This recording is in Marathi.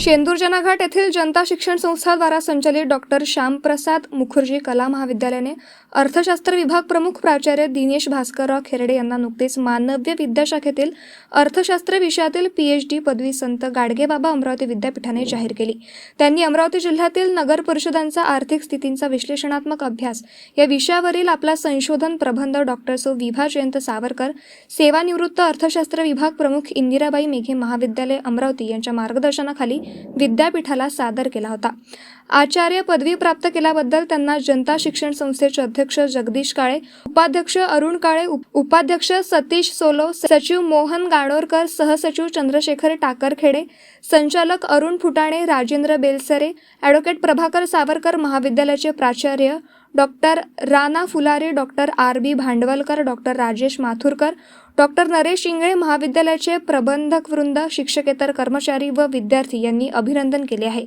शेंदूर घाट येथील जनता शिक्षण संस्थाद्वारा संचालित डॉक्टर श्यामप्रसाद मुखर्जी कला महाविद्यालयाने अर्थशास्त्र विभाग प्रमुख प्राचार्य दिनेश भास्करराव खेरडे यांना नुकतेच मानव्य विद्याशाखेतील अर्थशास्त्र विषयातील पीएच डी पदवी संत गाडगेबाबा अमरावती विद्यापीठाने जाहीर केली. त्यांनी अमरावती जिल्ह्यातील नगर परिषदांचा आर्थिक स्थितींचा विश्लेषणात्मक अभ्यास या विषयावरील आपला संशोधन प्रबंध डॉक्टर सो विभा जयंत सावरकर सेवानिवृत्त अर्थशास्त्र विभाग प्रमुख इंदिराबाई मेघे महाविद्यालय अमरावती यांच्या मार्गदर्शनाखाली विद्यापीठाला सादर केला होता. आचार्य पदवी प्राप्त केल्याबद्दल त्यांना जनता शिक्षण संस्थेचे अध्यक्ष जगदीश काळे उपाध्यक्ष अरुण काळे उप- उपाध्यक्ष सतीश सोलो सचिव मोहन गाडोरकर सहसचिव चंद्रशेखर टाकरखेडे संचालक अरुण फुटाणे राजेंद्र बेलसरे ॲडव्होकेट प्रभाकर सावरकर महाविद्यालयाचे प्राचार्य doctor Rana Fulare doctor R B Bhandwalkar doctor Rajesh Mathurkar doctor Naresh Ingale महाविद्यालयाचे प्रबंधक वृंद शिक्षकेतर कर्मचारी व विद्यार्थी यांनी अभिनंदन केले आहे.